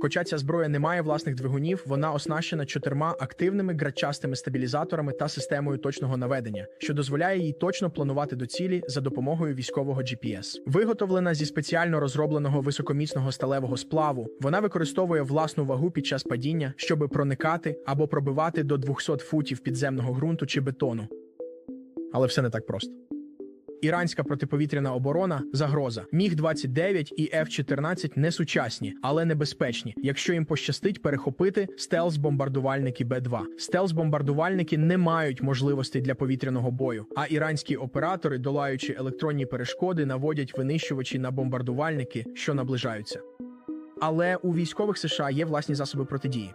Хоча ця зброя не має власних двигунів, вона оснащена чотирма активними грачастими стабілізаторами та системою точного наведення, що дозволяє їй точно планувати до цілі за допомогою військового GPS. Виготовлена зі спеціально розробленого високоміцного сталевого сплаву, вона використовує власну вагу під час падіння, щоби проникати або пробивати до 200 футів підземного ґрунту чи бетону. Але все не так просто. Іранська протиповітряна оборона загроза. Міг 29 і F-14 не сучасні, але небезпечні, якщо їм пощастить перехопити стелс-бомбардувальники Б-2. Стелс-бомбардувальники не мають можливостей для повітряного бою, а іранські оператори, долаючи електронні перешкоди, наводять винищувачі на бомбардувальники, що наближаються. Але у військових США є власні засоби протидії.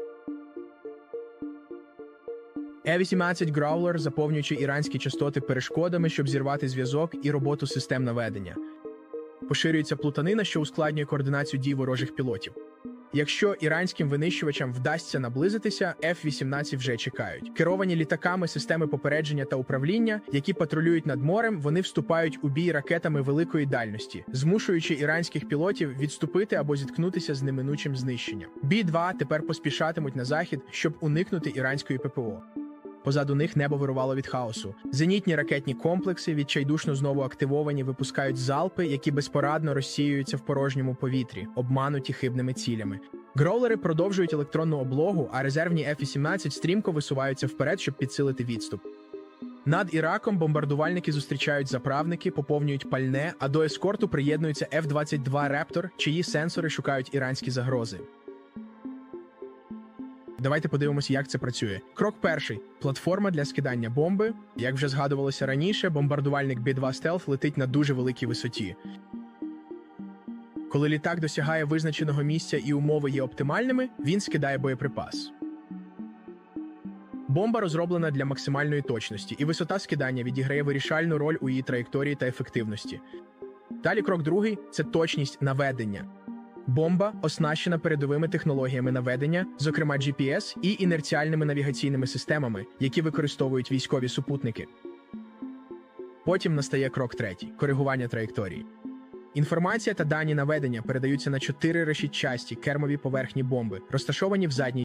Е-18 Growler, заповнюючи іранські частоти перешкодами, щоб зірвати зв'язок і роботу систем наведення. Поширюється плутанина, що ускладнює координацію дій ворожих пілотів. Якщо іранським винищувачам вдасться наблизитися, F-18 вже чекають. Керовані літаками системи попередження та управління, які патрулюють над морем, вони вступають у бій ракетами великої дальності, змушуючи іранських пілотів відступити або зіткнутися з неминучим знищенням. Бі-2 тепер поспішатимуть на захід, щоб уникнути іранської ППО. Позаду них небо вирувало від хаосу. Зенітні ракетні комплекси відчайдушно знову активовані, випускають залпи, які безпорадно розсіюються в порожньому повітрі, обмануті хибними цілями. Гроулери продовжують електронну облогу, а резервні F-18 стрімко висуваються вперед, щоб підсилити відступ. Над Іраком бомбардувальники зустрічають заправники, поповнюють пальне, а до ескорту приєднується F-22 Raptor, чиї сенсори шукають іранські загрози. Давайте подивимося, як це працює. Крок перший: платформа для скидання бомби. Як вже згадувалося раніше, бомбардувальник B-2 Stealth летить на дуже великій висоті. Коли літак досягає визначеного місця і умови є оптимальними, він скидає боєприпас. Бомба розроблена для максимальної точності, і висота скидання відіграє вирішальну роль у її траєкторії та ефективності. Далі крок другий це точність наведення. Бомба оснащена передовими технологіями наведення, зокрема GPS і інерціальними навігаційними системами, які використовують військові супутники. Потім настає крок третій коригування траєкторії. Інформація та дані наведення передаються на чотири решітчасті кермові поверхні бомби, розташовані в задній